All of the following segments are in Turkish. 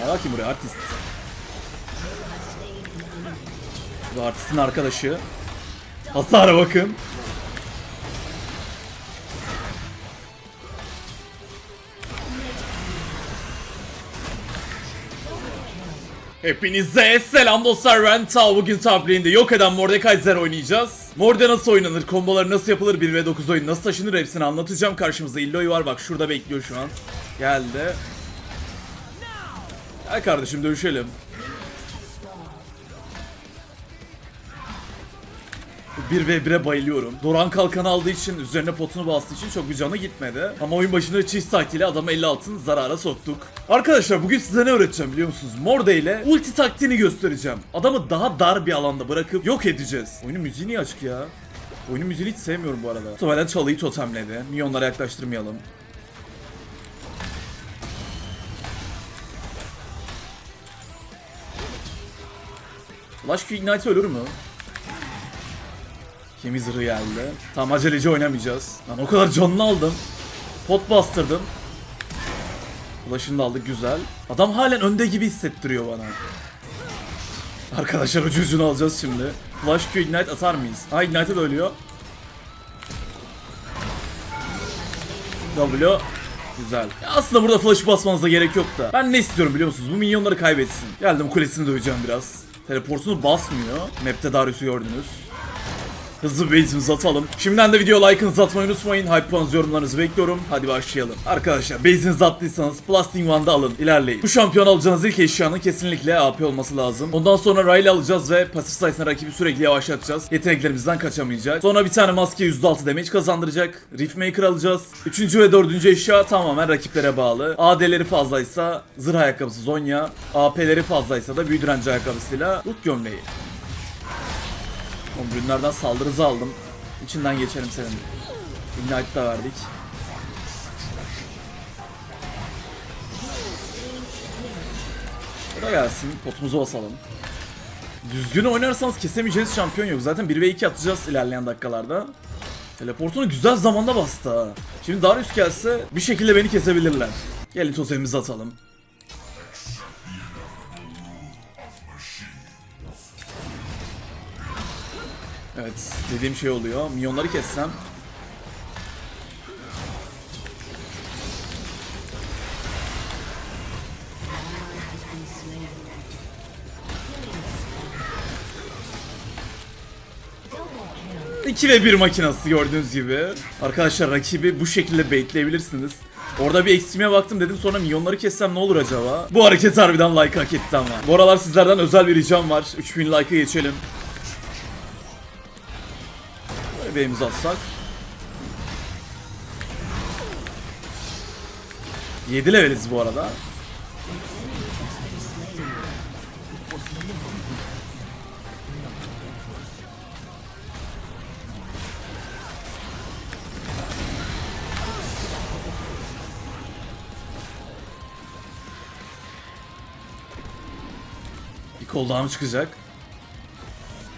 Ya bakayım buraya artist. Bu artistin arkadaşı. Hasara bakın. Hepinize selam dostlar ben Tao bugün top yok eden Mordekaiser oynayacağız. Morde nasıl oynanır, komboları nasıl yapılır, 1v9 oyun nasıl taşınır hepsini anlatacağım. Karşımızda Illoy var bak şurada bekliyor şu an. Geldi. Gel kardeşim dövüşelim. Bu 1v1'e bayılıyorum. Doran kalkan aldığı için, üzerine potunu bastığı için çok bir canı gitmedi. Ama oyun başında çift ile adamı 50 altın zarara soktuk. Arkadaşlar bugün size ne öğreteceğim biliyor musunuz? Morde ile ulti taktiğini göstereceğim. Adamı daha dar bir alanda bırakıp yok edeceğiz. Oyunun müziği niye açık ya? Oyunun müziğini hiç sevmiyorum bu arada. Muhtemelen çalıyı totemledi. Milyonlara yaklaştırmayalım. Flash Q Ignite ölür mü? Kimi zırhı geldi. Tam aceleci oynamayacağız. Lan o kadar canını aldım. Pot bastırdım. Flash'ını da aldık güzel. Adam halen önde gibi hissettiriyor bana. Arkadaşlar ucu ucunu alacağız şimdi. Flash Q Ignite atar mıyız? Ha Ignite de ölüyor. W Güzel. Ya aslında burada flash basmanıza gerek yok da. Ben ne istiyorum biliyor musunuz? Bu minyonları kaybetsin. Geldim kulesini döveceğim biraz. Teleportunu basmıyor. Map'te Darius'u gördünüz. Hızlı bir base'imizi atalım. Şimdiden de video like'ınızı atmayı unutmayın. Hype puanınızı yorumlarınızı bekliyorum. Hadi başlayalım. Arkadaşlar base'inizi attıysanız Blasting One'da alın. İlerleyin. Bu şampiyon alacağınız ilk eşyanın kesinlikle AP olması lazım. Ondan sonra Riley alacağız ve pasif sayesinde rakibi sürekli yavaşlatacağız. Yeteneklerimizden kaçamayacak. Sonra bir tane maske %6 damage kazandıracak. Riftmaker alacağız. Üçüncü ve dördüncü eşya tamamen rakiplere bağlı. AD'leri fazlaysa zırh ayakkabısı Zonya. AP'leri fazlaysa da büyü direnci ayakkabısıyla Root gömleği. Oğlum ürünlerden saldırı hızı aldım. İçinden geçelim senin. Ignite da verdik. Bu da gelsin. Potumuzu basalım. Düzgün oynarsanız kesemeyeceğiniz şampiyon yok. Zaten 1v2 atacağız ilerleyen dakikalarda. Teleportunu güzel zamanda bastı ha. Şimdi Darius gelse bir şekilde beni kesebilirler. Gelin totemimizi atalım. Evet, dediğim şey oluyor. Milyonları kessem. İki ve bir makinası gördüğünüz gibi. Arkadaşlar rakibi bu şekilde baitleyebilirsiniz. Orada bir ekstreme baktım dedim sonra milyonları kessem ne olur acaba? Bu hareket harbiden like hak etti ama. Bu aralar sizlerden özel bir ricam var. 3000 like'a geçelim. Bebeğimizi atsak. 7 leveliz bu arada. Bir cooldown çıkacak.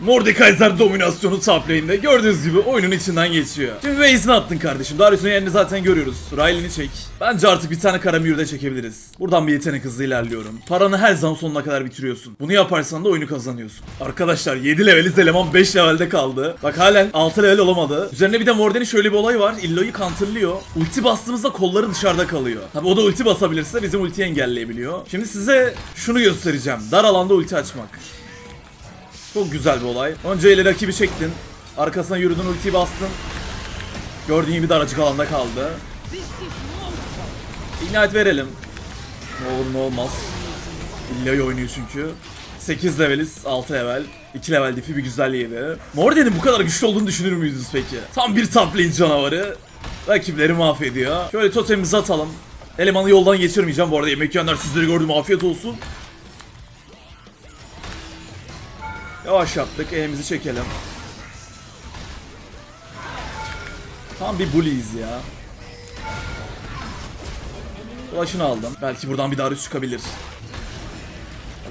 Mordekaiser dominasyonu top lane'de gördüğünüz gibi oyunun içinden geçiyor. Şimdi base'ini attın kardeşim. Darius'un yerini zaten görüyoruz. Riley'ni çek. Bence artık bir tane Karamür'ü de çekebiliriz. Buradan bir yetenek hızlı ilerliyorum. Paranı her zaman sonuna kadar bitiriyorsun. Bunu yaparsan da oyunu kazanıyorsun. Arkadaşlar 7 leveliz eleman 5 levelde kaldı. Bak halen 6 level olamadı. Üzerine bir de Morden'in şöyle bir olayı var. Illo'yu counterlıyor. Ulti bastığımızda kolları dışarıda kalıyor. Tabi o da ulti basabilirse bizim ultiyi engelleyebiliyor. Şimdi size şunu göstereceğim. Dar alanda ulti açmak. Çok güzel bir olay. Önce ile rakibi çektin. Arkasına yürüdün ultiyi bastın. Gördüğün gibi daracık alanda kaldı. Ignite verelim. Ne olur ne olmaz. İlla oynuyor çünkü. 8 leveliz, 6 level. 2 level diff'i bir güzel yedi. Morden'in bu kadar güçlü olduğunu düşünür müydünüz peki? Tam bir top lane canavarı. Rakipleri mahvediyor. Şöyle totemimizi atalım. Elemanı yoldan geçirmeyeceğim bu arada. Yemek yiyenler sizleri gördüm afiyet olsun. Yavaş yaptık. Elimizi çekelim. Tam bir bulliyiz ya. Ulaşını aldım. Belki buradan bir Darius çıkabilir.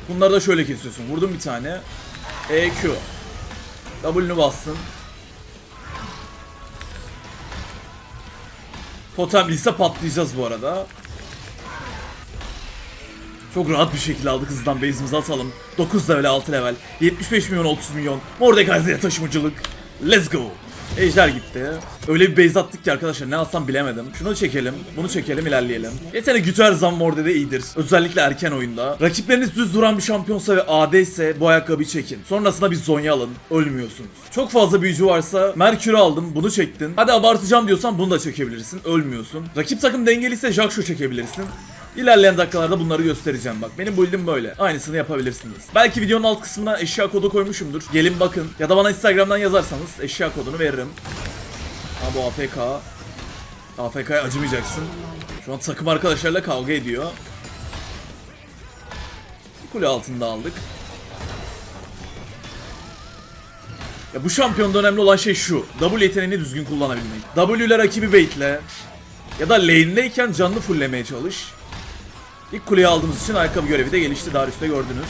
Bunları da şöyle kesiyorsun. Vurdum bir tane. EQ. W'nu bastın. Totemliyse patlayacağız bu arada. Çok rahat bir şekilde aldık hızdan base'imizi atalım. 9 level 6 level. 75 milyon 30 milyon. Mordekaiser'e taşımacılık. Let's go. Ejder gitti. Öyle bir base attık ki arkadaşlar ne alsam bilemedim. Şunu çekelim, bunu çekelim, ilerleyelim. Yetenek gücü her zaman Morde'de iyidir. Özellikle erken oyunda. Rakipleriniz düz duran bir şampiyonsa ve AD ise bu ayakkabıyı çekin. Sonrasında bir Zonya alın. Ölmüyorsunuz. Çok fazla büyücü varsa Merkür'ü aldım, bunu çektin. Hadi abartacağım diyorsan bunu da çekebilirsin. Ölmüyorsun. Rakip takım dengeliyse Jaxo çekebilirsin. İlerleyen dakikalarda bunları göstereceğim bak. Benim build'im böyle. Aynısını yapabilirsiniz. Belki videonun alt kısmına eşya kodu koymuşumdur. Gelin bakın. Ya da bana Instagram'dan yazarsanız eşya kodunu veririm. Ha bu AFK. AFK'ya acımayacaksın. Şu an takım arkadaşlarla kavga ediyor. Bir kule altında aldık. Ya bu şampiyonda önemli olan şey şu. W yeteneğini düzgün kullanabilmek. W ile rakibi baitle ya da lane'deyken canını fulllemeye çalış. İlk kuleyi aldığımız için ayakkabı görevi de gelişti. Darius'ta gördünüz.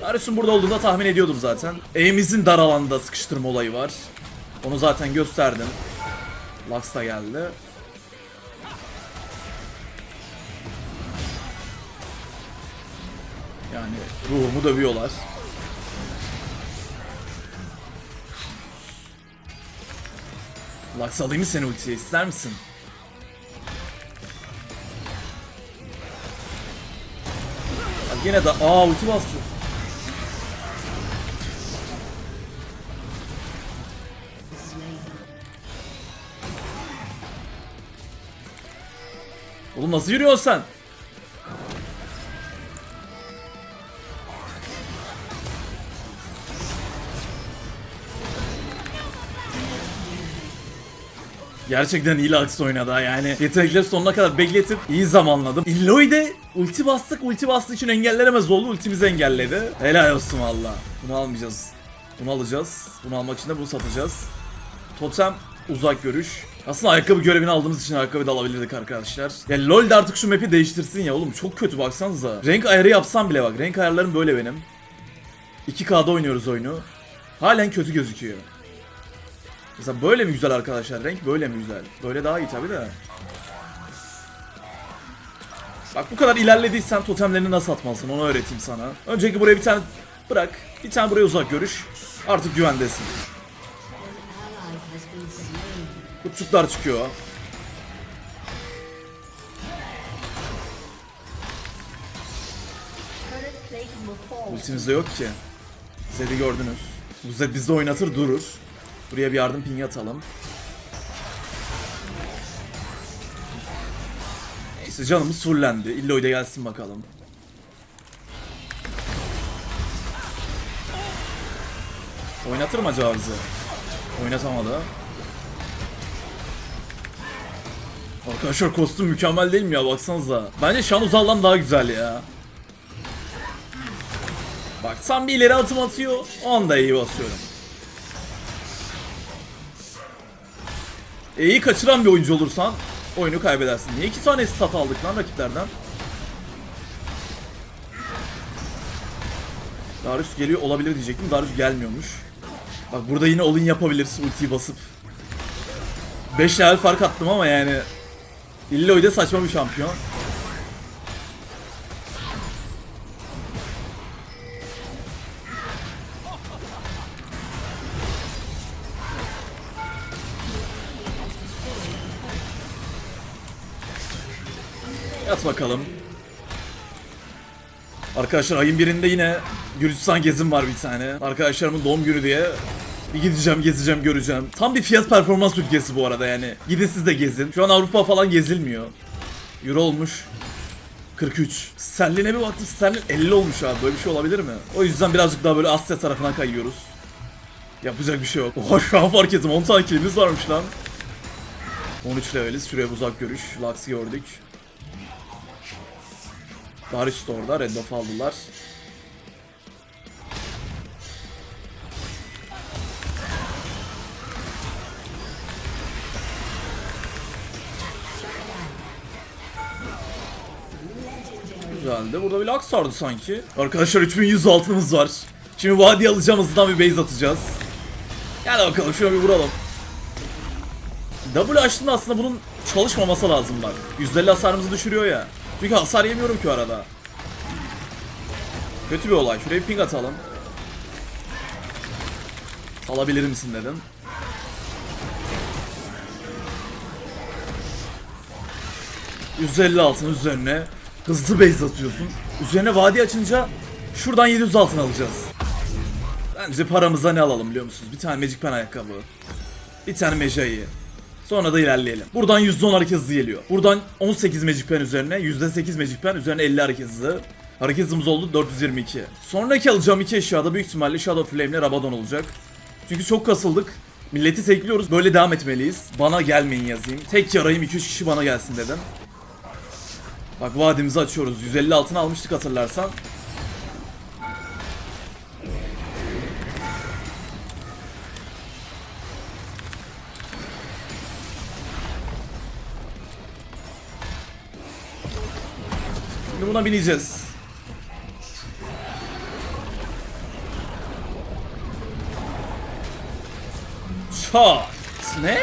Darius'un burada olduğunu da tahmin ediyordum zaten. Eğimizin dar alanda sıkıştırma olayı var. Onu zaten gösterdim. Lux da geldi. Yani ruhumu dövüyorlar. Lux alayım mı seni ultiye ister misin? Yine de aa ulti bastı. Oğlum nasıl yürüyorsun sen? Gerçekten iyi Lux oynadı yani. Yetenekleri sonuna kadar bekletip iyi zamanladım. Illoi de ulti bastık ulti bastığı için engellenemez oldu ultimizi engelledi. Helal olsun valla. Bunu almayacağız. Bunu alacağız. Bunu almak için de bunu satacağız. Totem uzak görüş. Aslında ayakkabı görevini aldığımız için ayakkabı da alabilirdik arkadaşlar. Ya LoL de artık şu map'i değiştirsin ya oğlum çok kötü baksanıza. Renk ayarı yapsam bile bak renk ayarlarım böyle benim. 2K'da oynuyoruz oyunu. Halen kötü gözüküyor. Mesela böyle mi güzel arkadaşlar? Renk böyle mi güzel? Böyle daha iyi tabi de. Bak bu kadar ilerlediysen totemlerini nasıl atmalısın onu öğreteyim sana. Önceki buraya bir tane bırak. Bir tane buraya uzak görüş. Artık güvendesin. Kurtçuklar çıkıyor. Ultimizde yok ki. Zed'i gördünüz. Bu Zed bizde oynatır durur. Buraya bir yardım pingi atalım. Neyse canımız fullendi. Illoy gelsin bakalım. Oynatır mı acaba bizi? Oynatamadı. Arkadaşlar kostüm mükemmel değil mi ya baksanıza. Bence Şan Uzal'dan daha güzel ya. Bak tam bir ileri atım atıyor. Onu da iyi basıyorum. E'yi kaçıran bir oyuncu olursan oyunu kaybedersin. Niye iki tane stat aldık lan rakiplerden? Darius geliyor olabilir diyecektim. Darius gelmiyormuş. Bak burada yine olin yapabiliriz ultiyi basıp. 5 level fark attım ama yani Illoy da saçma bir şampiyon. Bakalım. Arkadaşlar ayın birinde yine Gürcistan gezim var bir tane. Arkadaşlarımın doğum günü diye bir gideceğim, gezeceğim, göreceğim. Tam bir fiyat performans ülkesi bu arada yani. Gidin siz de gezin. Şu an Avrupa falan gezilmiyor. Euro olmuş. 43. Sterlin'e bir baktım Sterlin 50 olmuş abi. Böyle bir şey olabilir mi? O yüzden birazcık daha böyle Asya tarafına kayıyoruz. Yapacak bir şey yok. Oha şu an fark ettim 10 tane kilimiz varmış lan. 13 leveliz. Şuraya uzak görüş. Lux gördük. Darius da orada. Red buff aldılar. Güzeldi. Burada bir Lux vardı sanki. Arkadaşlar 3100 altımız var. Şimdi vadi alacağım hızlıdan bir base atacağız. Gel bakalım şuna bir vuralım. W açtığında aslında bunun çalışmaması lazım bak. %50 hasarımızı düşürüyor ya. Çünkü hasar yemiyorum ki arada. Kötü bir olay. Şuraya bir ping atalım. Alabilir misin dedim. %50 altın üzerine hızlı base atıyorsun. Üzerine vadi açınca şuradan 700 altın alacağız. Bence paramıza ne alalım biliyor musunuz? Bir tane Magic Pen ayakkabı. Bir tane Mejai'yi. Sonra da ilerleyelim. Buradan %10 hareket hızı geliyor. Buradan 18 Magic Pen üzerine, %8 Magic Pen üzerine 50 hareket hızı. Hareket hızımız oldu 422. Sonraki alacağım iki eşyada büyük ihtimalle Shadow Flame ile Rabadon olacak. Çünkü çok kasıldık. Milleti tekliyoruz. Böyle devam etmeliyiz. Bana gelmeyin yazayım. Tek yarayım 2-3 kişi bana gelsin dedim. Bak vadimizi açıyoruz. 150 altın almıştık hatırlarsan. Şimdi buna bineceğiz. Çat. Ne?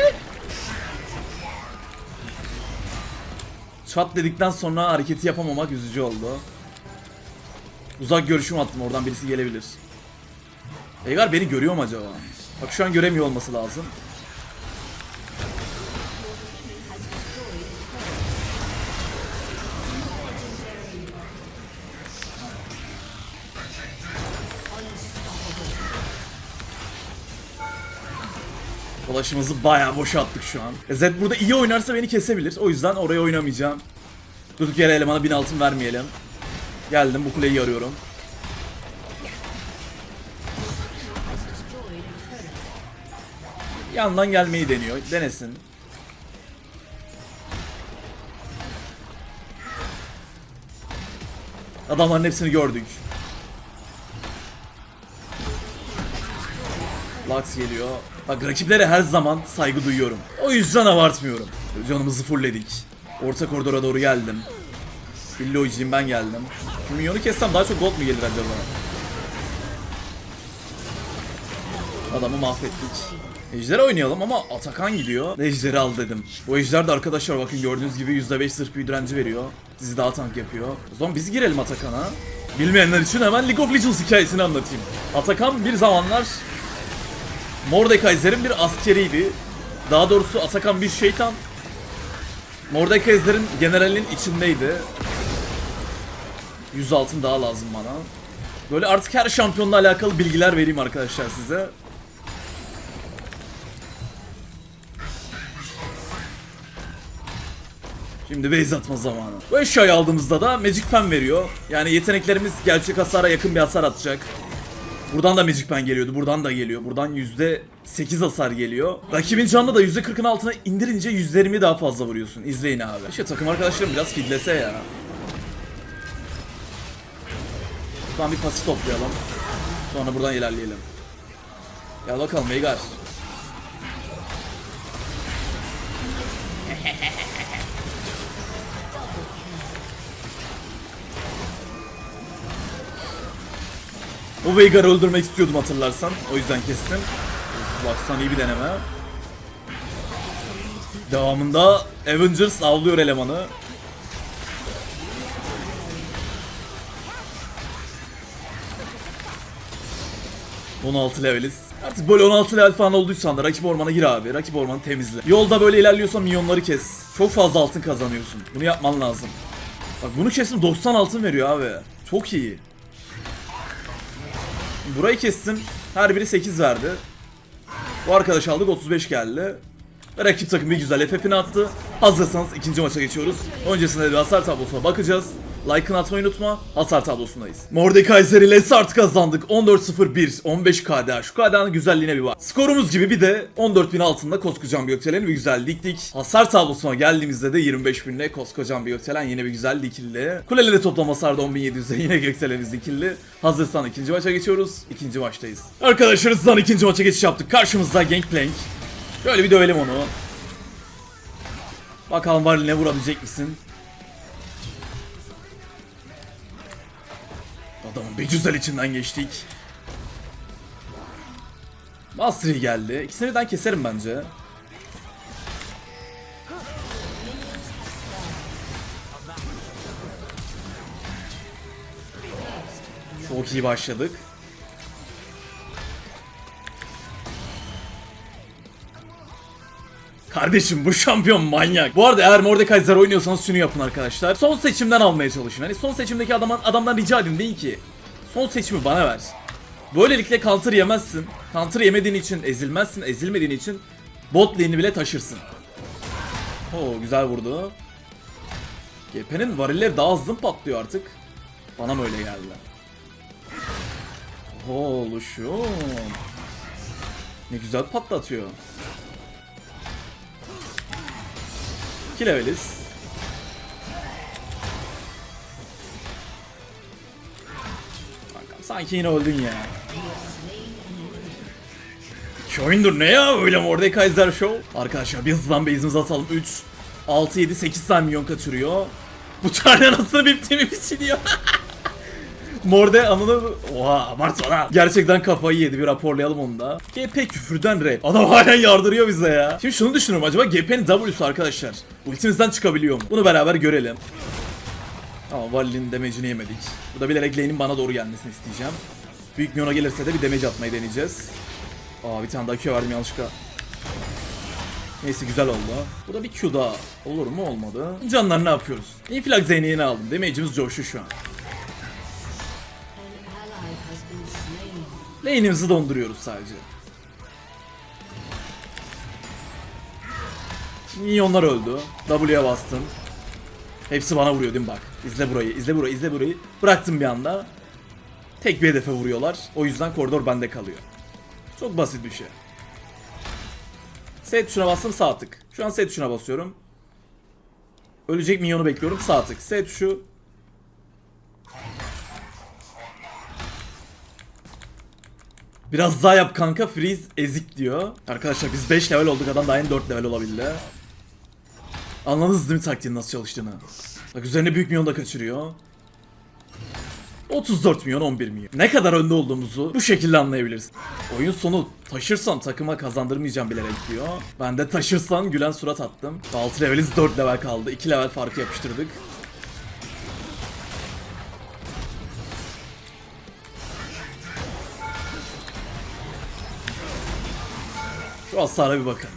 Çat dedikten sonra hareketi yapamamak üzücü oldu. Uzak görüşüm attım oradan birisi gelebilir. Eygar beni görüyor mu acaba? Bak şu an göremiyor olması lazım. Dolaşımızı bayağı boşalttık şu an. E, Zed burada iyi oynarsa beni kesebilir. O yüzden oraya oynamayacağım. Durduk yere elemana 1000 altın vermeyelim. Geldim bu kuleyi arıyorum. Yandan gelmeyi deniyor. Denesin. Adamların hepsini gördük. Lux geliyor. Bak rakiplere her zaman saygı duyuyorum. O yüzden abartmıyorum. Canımızı fullledik. Orta koridora doğru geldim. Billoyciyim ben geldim. Minyonu kessem daha çok gold mu gelir acaba? Adamı mahvettik. Ejder oynayalım ama Atakan gidiyor. Ejder'i al dedim. Bu Ejder de arkadaşlar bakın gördüğünüz gibi %5 sırf büyü direnci veriyor. Sizi daha tank yapıyor. O zaman biz girelim Atakan'a. Bilmeyenler için hemen League of Legends hikayesini anlatayım. Atakan bir zamanlar Mordekaiser'in bir askeriydi. Daha doğrusu Atakan bir şeytan. Mordekaiser'in generalin içindeydi. 100 altın daha lazım bana. Böyle artık her şampiyonla alakalı bilgiler vereyim arkadaşlar size. Şimdi base atma zamanı. Bu eşyayı aldığımızda da Magic Pen veriyor. Yani yeteneklerimiz gerçek hasara yakın bir hasar atacak. Buradan da Magic Pen geliyordu. Buradan da geliyor. Buradan %8 hasar geliyor. Rakibin canını da %40'ın altına indirince %20 daha fazla vuruyorsun. İzleyin abi. İşte takım arkadaşlarım biraz fidlese ya. Şuradan bir pasif toplayalım. Sonra buradan ilerleyelim. Gel bakalım Veigar. O Veigar'ı öldürmek istiyordum hatırlarsan. O yüzden kestim. Baksan iyi bir deneme. Devamında Avengers avlıyor elemanı. ...16 leveliz. Artık böyle 16 level falan olduysan da rakip ormana gir abi. Rakip ormanı temizle. Yolda böyle ilerliyorsan minyonları kes. Çok fazla altın kazanıyorsun. Bunu yapman lazım. Bak bunu kesin 90 altın veriyor abi. Çok iyi. Burayı kestim. Her biri 8 verdi. Bu arkadaş aldık 35 geldi. Rakip takım bir güzel FF'ini attı. Hazırsanız ikinci maça geçiyoruz. Öncesinde bir hasar tablosuna bakacağız. Like'ını atmayı unutma. Hasar tablosundayız. Mordekaiser ile start kazandık. 14-0-1, 15 KDA. Şu KDA'nın güzelliğine bir bak. Skorumuz gibi bir de 14.000 altında koskocaman bir gökdelen bir güzel diktik. Hasar tablosuna geldiğimizde de 25.000 ile koskocaman bir gökdelen yine bir güzel dikildi. Kuleleri toplam hasarda 10.700'de yine gökdelenimiz dikildi. Hazırsan ikinci maça geçiyoruz. İkinci maçtayız. Arkadaşlar hızlıdan ikinci maça geçiş yaptık. Karşımızda Gangplank. Şöyle bir dövelim onu. Bakalım Varlin'e vurabilecek misin? Adamın bir güzel içinden geçtik. Mastery geldi. İkisini birden keserim bence. Çok iyi başladık. Kardeşim bu şampiyon manyak. Bu arada eğer Mordekai Zar oynuyorsanız şunu yapın arkadaşlar. Son seçimden almaya çalışın. Hani son seçimdeki adamdan, adamdan rica edin deyin ki son seçimi bana ver. Böylelikle counter yemezsin. Counter yemediğin için ezilmezsin. Ezilmediğin için bot lane'i bile taşırsın. Oo güzel vurdu. GP'nin varilleri daha hızlı patlıyor artık? Bana mı öyle geldi? Oluşum. Ne güzel patlatıyor. 2 leveliz. Sanki yine öldün ya. İki oyundur ne ya öyle Mordekaiser Show? Arkadaşlar bir hızlan base'imizi atalım. 3, 6, 7, 8 tane milyon kaçırıyor. Bu bir timi biçiliyor? Morde anını... Oha abartma lan. Gerçekten kafayı yedi bir raporlayalım onu da. GP küfürden rap. Adam halen yardırıyor bize ya. Şimdi şunu düşünüyorum acaba GP'nin W'su arkadaşlar. Ultimizden çıkabiliyor mu? Bunu beraber görelim. Ama Vali'nin damage'ini yemedik. Bu da bilerek lane'in bana doğru gelmesini isteyeceğim. Büyük Mion'a gelirse de bir damage atmayı deneyeceğiz. Aa bir tane daha Q verdim yanlışlıkla. Neyse güzel oldu. Bu da bir Q daha. Olur mu olmadı. Canlar ne yapıyoruz? Influx Zeyne'yi aldım. Damage'imiz coştu şu an. Lane'imizi donduruyoruz sadece. Minyonlar öldü. W'ye bastım. Hepsi bana vuruyor değil mi bak. İzle burayı, izle burayı, izle burayı. Bıraktım bir anda. Tek bir hedefe vuruyorlar. O yüzden koridor bende kalıyor. Çok basit bir şey. S tuşuna bastım sağ tık. Şu an S tuşuna basıyorum. Ölecek minyonu bekliyorum sağ tık. S tuşu Biraz daha yap kanka freeze ezik diyor. Arkadaşlar biz 5 level olduk adam daha yeni 4 level olabildi. Anladınız değil mi taktiğin nasıl çalıştığını? Bak üzerine büyük milyon da kaçırıyor. 34 milyon 11 milyon. Ne kadar önde olduğumuzu bu şekilde anlayabiliriz. Oyun sonu taşırsan takıma kazandırmayacağım bilerek diyor. Ben de taşırsan gülen surat attım. 6 leveliz 4 level kaldı. 2 level farkı yapıştırdık. Şu hasara bir bakın.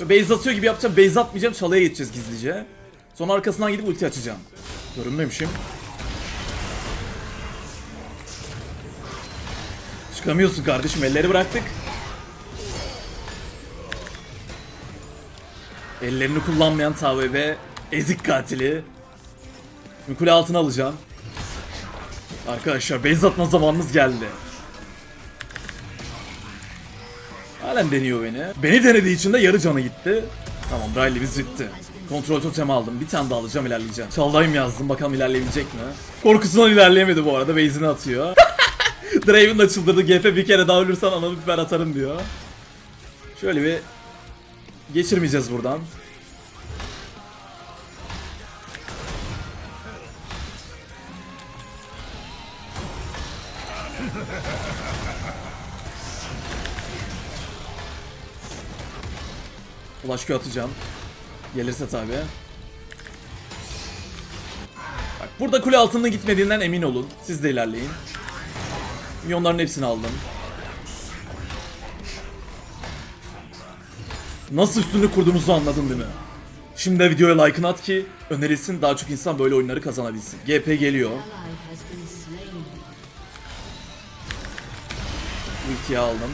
Base atıyor gibi yapacağım. Base atmayacağım. Çalıya geçeceğiz gizlice. Sonra arkasından gidip ulti açacağım. Görünmemişim. Çıkamıyorsun kardeşim. Elleri bıraktık. Ellerini kullanmayan TVB ezik katili. Şimdi kule altına alacağım. Arkadaşlar base atma zamanımız geldi. Halen deniyor beni. Beni denediği için de yarı canı gitti. Tamam Riley'miz bitti. Kontrol totemi aldım. Bir tane daha alacağım ilerleyeceğim. Çaldayım yazdım bakalım ilerleyebilecek mi? Korkusundan ilerleyemedi bu arada. Base'ini atıyor. Draven da çıldırdı. GP bir kere daha ölürsen ananı biber atarım diyor. Şöyle bir geçirmeyeceğiz buradan. Flash Q atacağım. Gelirse tabi. Bak burada kule altında gitmediğinden emin olun. Siz de ilerleyin. Milyonların hepsini aldım. Nasıl üstünlük kurduğumuzu anladın değil mi? Şimdi de videoya like'ını at ki önerilsin daha çok insan böyle oyunları kazanabilsin. GP geliyor. Ultiyi aldım.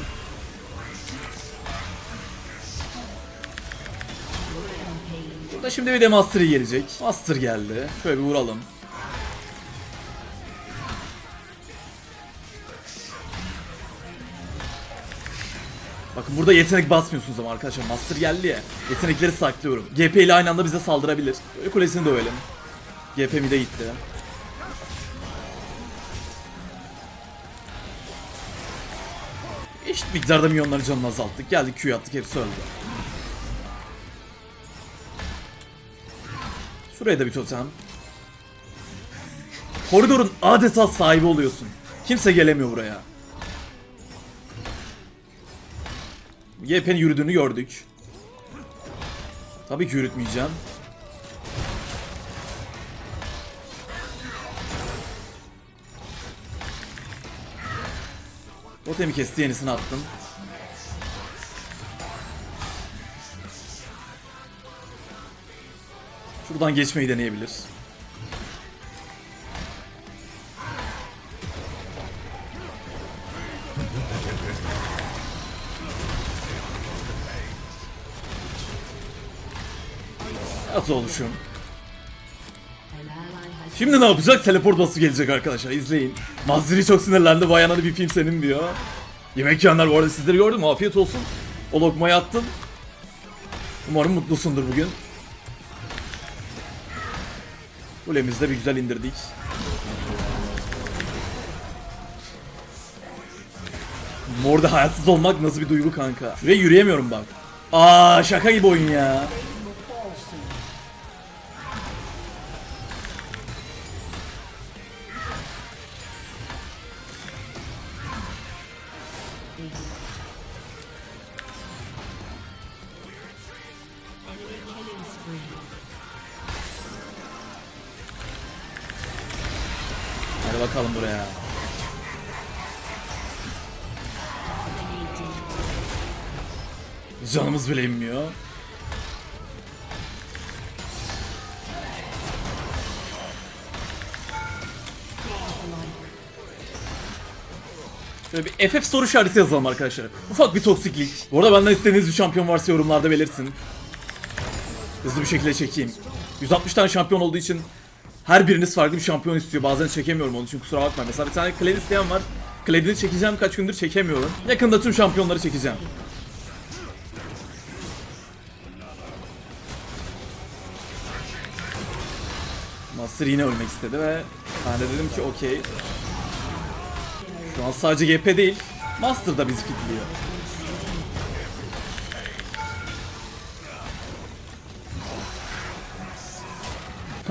Burada şimdi bir de Master'ı gelecek. Master geldi. Şöyle bir vuralım. Bakın burada yetenek basmıyorsunuz ama arkadaşlar Master geldi ya. Yetenekleri saklıyorum. GP ile aynı anda bize saldırabilir. Böyle kulesini dövelim. GP mi de gitti. Eşit miktarda milyonların canını azalttık. Geldik Q'yu attık hepsi öldü. Şuraya da bir totem. Koridorun adeta sahibi oluyorsun. Kimse gelemiyor buraya. YP'nin yürüdüğünü gördük. Tabii ki yürütmeyeceğim. Totemi kesti yenisini attım. Şuradan geçmeyi deneyebilir. At oluşum. Şimdi ne yapacak? Teleport bası gelecek arkadaşlar. İzleyin. Maziri çok sinirlendi. Bayananı bir film senin diyor. Yemek yiyenler bu arada sizleri gördüm. Afiyet olsun. O lokmayı attım. Umarım mutlusundur bugün. Kulemizi de bir güzel indirdik. Morda hayatsız olmak nasıl bir duygu kanka. Şuraya yürüyemiyorum bak. Aa şaka gibi oyun ya. Bakalım buraya. Canımız bile inmiyor. Şöyle bir FF soru işareti yazalım arkadaşlar. Ufak bir toksiklik. Bu arada benden istediğiniz bir şampiyon varsa yorumlarda belirtin. Hızlı bir şekilde çekeyim. 160 tane şampiyon olduğu için her biriniz farklı bir şampiyon istiyor. Bazen çekemiyorum onun için kusura bakmayın. Mesela bir tane Kled isteyen var. Kled'i çekeceğim kaç gündür çekemiyorum. Yakında tüm şampiyonları çekeceğim. Master yine ölmek istedi ve ben de dedim ki okey. Şu an sadece GP değil, Master da bizi kilitliyor.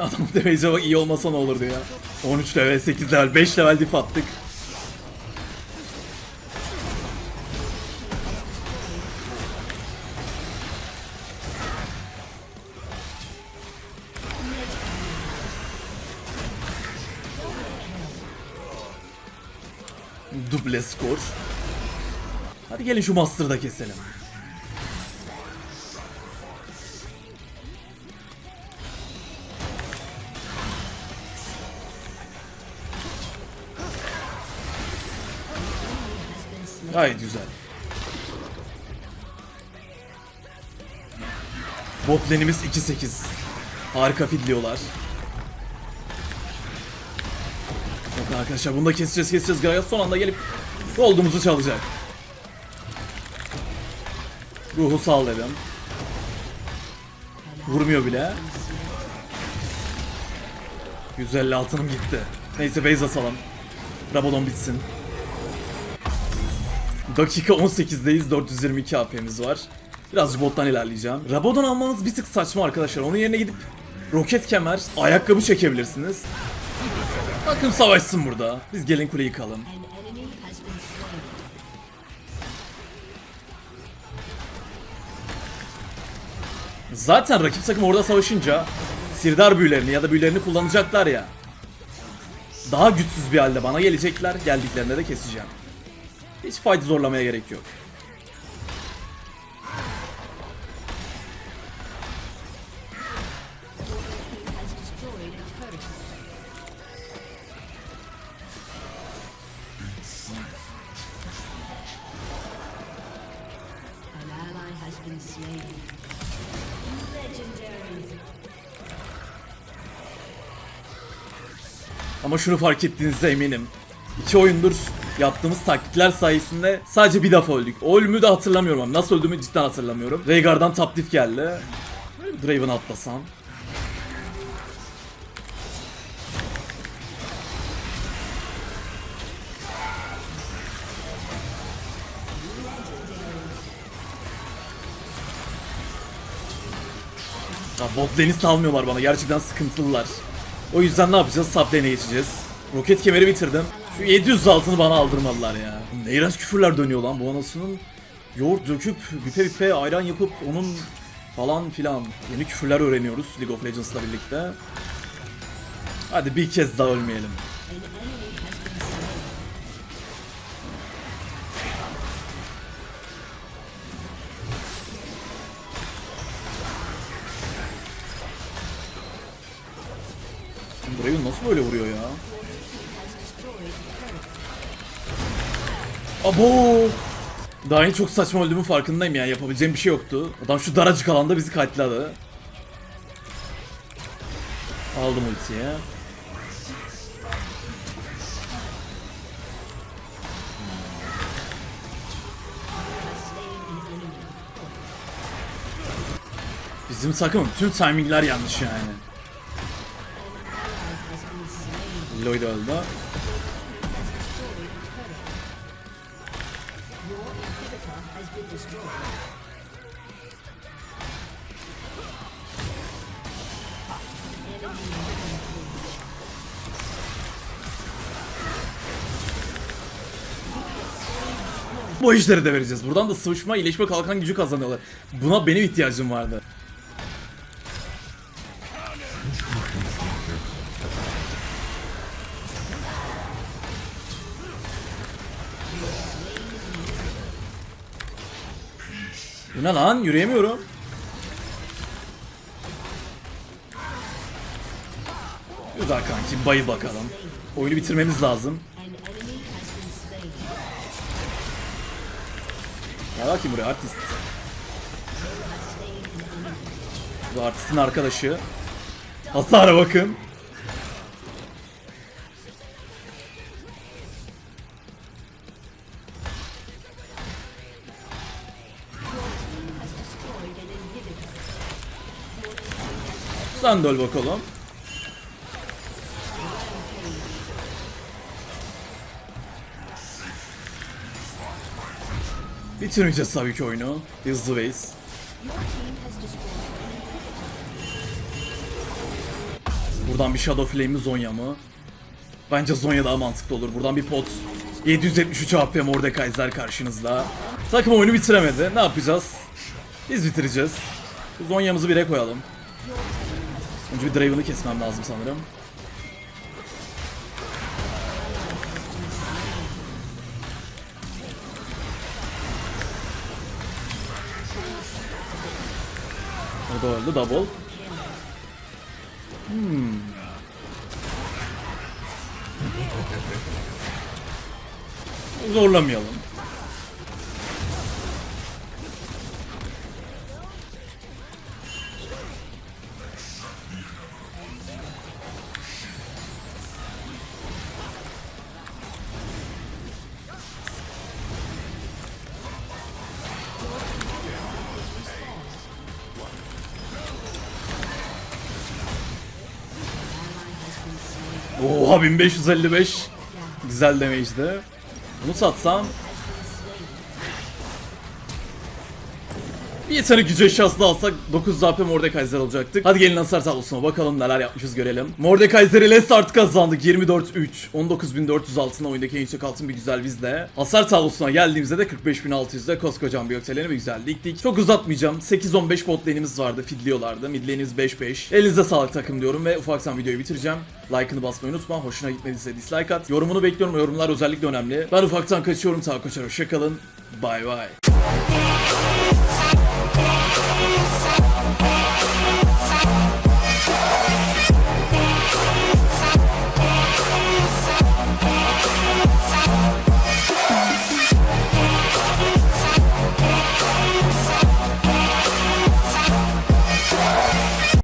Adam damage'e bak iyi olmasa ne olurdu ya. 13 level, 8 level, 5 level dip attık. Duble skor. Hadi gelin şu Master'ı da keselim. Gayet güzel. Bot lane'imiz 2-8. Harika fidliyorlar. Bakın arkadaşlar bunu da keseceğiz keseceğiz. Gayet son anda gelip gold'umuzu çalacak. Ruhu sal dedim. Vurmuyor bile. 150 altınım gitti. Neyse base asalım. Rabadon bitsin. Dakika 18'deyiz. 422 AP'miz var. Birazcık bottan ilerleyeceğim. Rabadon almanız bir tık saçma arkadaşlar. Onun yerine gidip roket kemer, ayakkabı çekebilirsiniz. Bakın savaşsın burada. Biz gelin kuleyi yıkalım. Zaten rakip takım orada savaşınca sirdar büyülerini ya da büyülerini kullanacaklar ya. Daha güçsüz bir halde bana gelecekler. Geldiklerinde de keseceğim. Hiç fight zorlamaya gerek yok. Ama şunu fark ettiğinizde eminim. İki oyundur yaptığımız taktikler sayesinde sadece bir defa öldük. O ölümü de hatırlamıyorum ama nasıl öldüğümü cidden hatırlamıyorum. Rhaegar'dan top diff geldi. Draven'ı atlasam. Ya bot lane'i salmıyorlar bana. Gerçekten sıkıntılılar. O yüzden ne yapacağız? Sub geçeceğiz. Roket kemeri bitirdim. Şu 700 altını bana aldırmadılar ya. Neyraz küfürler dönüyor lan bu anasının. Yoğurt döküp büpe büpe ayran yapıp onun falan filan. Yeni küfürler öğreniyoruz League of Legends'la birlikte. Hadi bir kez daha ölmeyelim. Draven nasıl böyle vuruyor ya? Abo! Daha yeni çok saçma öldüğümün farkındayım ya. Yapabileceğim bir şey yoktu. Adam şu daracık alanda bizi katladı. Aldım ultiyi. Bizim takım tüm timingler yanlış yani. Lloyd öldü. Bu işleri de vereceğiz. Buradan da sıvışma, iyileşme, kalkan gücü kazanıyorlar. Buna benim ihtiyacım vardı. Bu ne lan? Yürüyemiyorum. Güzel kanki bayı bakalım. Oyunu bitirmemiz lazım. Gel bakayım buraya artist. Bu artistin arkadaşı. Hasara bakın. Sen de öl bakalım. Bitirmeyeceğiz tabii ki oyunu. Hızlı base. Buradan bir Shadow Flame mi Zonya mı? Bence Zonya daha mantıklı olur. Buradan bir pot. 773 AP Mordekaiser karşınızda. Takım oyunu bitiremedi. Ne yapacağız? Biz bitireceğiz. Zonya'mızı bire koyalım. Önce bir Draven'ı kesmem lazım sanırım. O da öldü double. Zorlamayalım. Oha 1555. Güzel damage'di. Bunu satsam bir gücü eşyası da alsak 9 AP Mordekaiser olacaktık. Hadi gelin Hasar tablosuna bakalım neler yapmışız görelim. Mordekaiser ile start kazandık 24-3. 19.400 altına oyundaki en yüksek altın bir güzel bizde. Hasar tablosuna geldiğimizde de 45.600'de koskocaman bir yükseleni bir güzel diktik. Çok uzatmayacağım. 8-15 bot lane'imiz vardı. Fidliyorlardı. Mid lane'imiz 5-5. Elinize sağlık takım diyorum ve ufaktan videoyu bitireceğim. Like'ını basmayı unutma. Hoşuna gitmediyse dislike at. Yorumunu bekliyorum. Yorumlar özellikle önemli. Ben ufaktan kaçıyorum. Sağ koçar. Hoşçakalın. Bay bay.